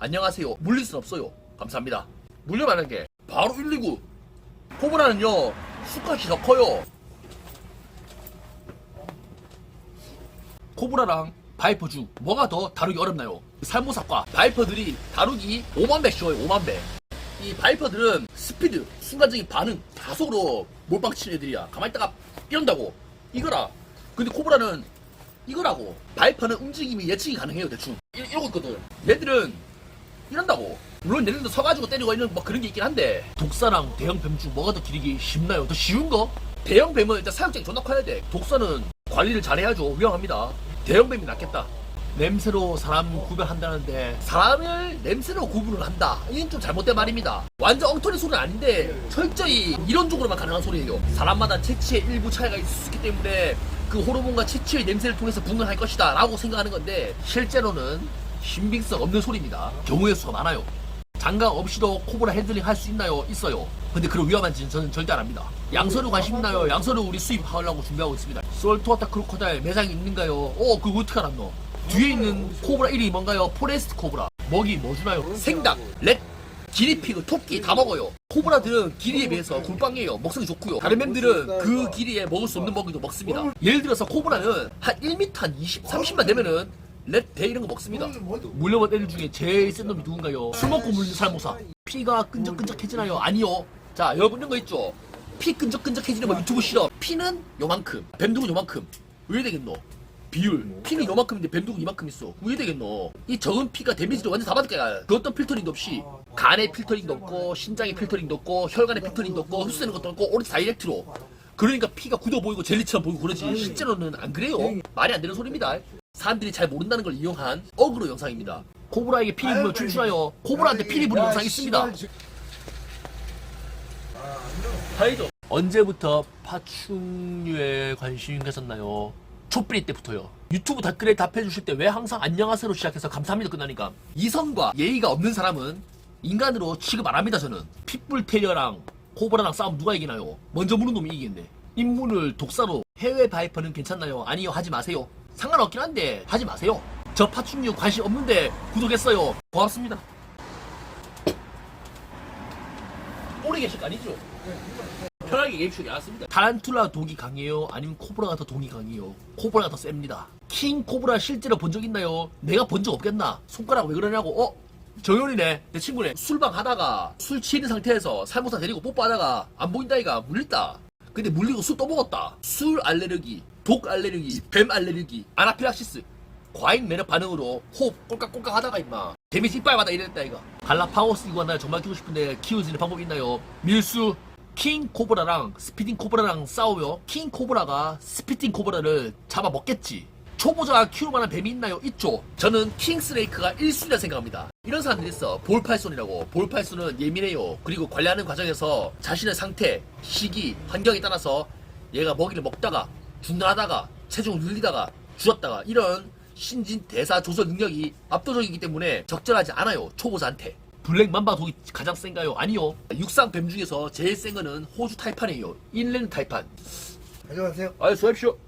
안녕하세요. 물릴 순 없어요. 감사합니다. 물려만한 게 바로 119. 코브라는요 수컷이 더 커요. 코브라랑 바이퍼 중 뭐가 더 다루기 어렵나요? 살모사과 바이퍼들이 다루기 5만 배 쉬워요 5만 배. 이 바이퍼들은 스피드, 순간적인 반응, 가속으로 몰빵 치는 애들이야. 가만히 있다가 이런다고. 이거라. 근데 코브라는 이거라고. 바이퍼는 움직임이 예측이 가능해요, 대충. 이, 이러고 있거든. 얘들은 이런다고. 물론 얘네들도 서가지고 때리고 있는 뭐 그런 게 있긴 한데 독사랑 대형 뱀중 뭐가 더 기르기 쉽나요? 더 쉬운 거? 대형 뱀은 일단 사육장이 존나 커야 돼. 독사는 관리를 잘해야죠. 위험합니다. 대형 뱀이 낫겠다. 냄새로 사람 구별한다는데 사람을 냄새로 구분을 한다. 이건 좀 잘못된 말입니다. 완전 엉터리 소리는 아닌데 철저히 이론적으로만 가능한 소리예요. 사람마다 체취의 일부 차이가 있을 수 있기 때문에 그 호르몬과 체취의 냄새를 통해서 분간할 것이다 라고 생각하는 건데 실제로는 신빙성 없는 소리입니다. 경우의 수가 많아요. 장갑 없이도 코브라 핸들링 할 수 있나요? 있어요. 근데 그런 위험한 짓은 저는 절대 안 합니다. 양서류 관심 있나요? 양서류 우리 수입하려고 준비하고 있습니다. 솔트워터 크로커다일 매장이 있는가요? 어, 그거 어떻게 알았노? 뒤에 있는 코브라 이름이 뭔가요? 포레스트 코브라. 먹이 뭐 주나요? 생닭, 렛, 기리피그, 토끼 다 먹어요. 코브라들은 길이에 비해서 굴빵이에요. 먹성이 좋고요. 다른 뱀들은 그 길이에 먹을 수 없는 먹이도 먹습니다. 예를 들어서 코브라는 한 1m 한 20, 30만 되면은 렛, 대 이런 거 먹습니다. 물려본 애들 중에 제일 센 놈이 누군가요? 술 먹고 물린 살모사. 피가 끈적끈적해지나요? 아니요. 자, 여러분 이런 거 있죠? 피 끈적끈적해지는 거 유튜브 싫어. 피는 요만큼, 뱀둥은 요만큼. 왜 되겠노? 비율. 피는 요만큼인데 뱀둥은 이만큼 있어. 왜 되겠노? 이 적은 피가 데미지를 완전 다 받을 거야. 그 어떤 필터링도 없이. 간에 필터링도 없고, 신장에 필터링도 없고, 혈관에 필터링도 없고, 흡수되는 것도 없고, 오로지 다이렉트로. 그러니까 피가 굳어 보이고 젤리처럼 보이고 그러지. 실제로는 안 그래요. 말이 안 되는 소리입니다. 사람들이 잘 모른다는 걸 이용한 어그로 영상입니다. 코브라에게 피리 부면 춤추나요? 코브라한테 피리 부는 영상이 있습니다. 다이죠. 언제부터 파충류에 관심이 가졌나요? 촛불이 때부터요. 유튜브 댓글에 답해주실 때 왜 항상 안녕하세요로 시작해서 감사합니다 끝나니까 이성과 예의가 없는 사람은 인간으로 취급 안 합니다 저는 핏불 테리어랑 코브라랑 싸움 누가 이기나요? 먼저 무는 놈이 이기겠네 인문을 독사로 해외 바이퍼는 괜찮나요? 아니요 하지 마세요 상관없긴 한데 하지 마세요 저 파충류 관심 없는데 구독했어요 고맙습니다 오래 계실 거 아니죠? 편하게 얘기해주기 않았습니다. 타란툴라 독이 강해요? 아니면 코브라가 더 독이 강해요? 코브라가 더 셉니다. 킹 코브라 실제로 본 적 있나요? 내가 본 적 없겠나? 손가락 왜 그러냐고, 어? 정현이네, 내 친구네. 술방 하다가 술 취는 상태에서 살모사 데리고 뽀뽀하다가 안 보인다 이가 물렸다. 근데 물리고 술 또 먹었다. 술 알레르기, 독 알레르기, 뱀 알레르기, 아나필락시스. 과잉 면역 반응으로 호흡 꼴깍꼴깍 하다가 임마 데미지 이빨 받아 이랬다 이거 갈라파고스 이거나 정말 키우고 싶은데 키울 수 있는 방법 있나요? 밀수 킹 코브라랑 스피딩 코브라랑 싸우며 킹 코브라가 스피딩 코브라를 잡아먹겠지 초보자가 키울 만한 뱀이 있나요? 있죠. 저는 킹 스네이크가 1순위라 생각합니다. 이런 사람들이 있어. 볼팔손이라고. 볼팔손은 예민해요. 그리고 관리하는 과정에서 자신의 상태, 시기, 환경에 따라서 얘가 먹이를 먹다가 중단하다가 체중을 늘리다가 줄었다가 이런 신진 대사 조절 능력이 압도적이기 때문에 적절하지 않아요. 초보자한테. 블랙 맘바 독이 가장 센가요? 아니요. 육상 뱀 중에서 제일 센 거는 호주 타이판이에요. 인랜드 타이판. 안녕하세요. 아유 수고하십시오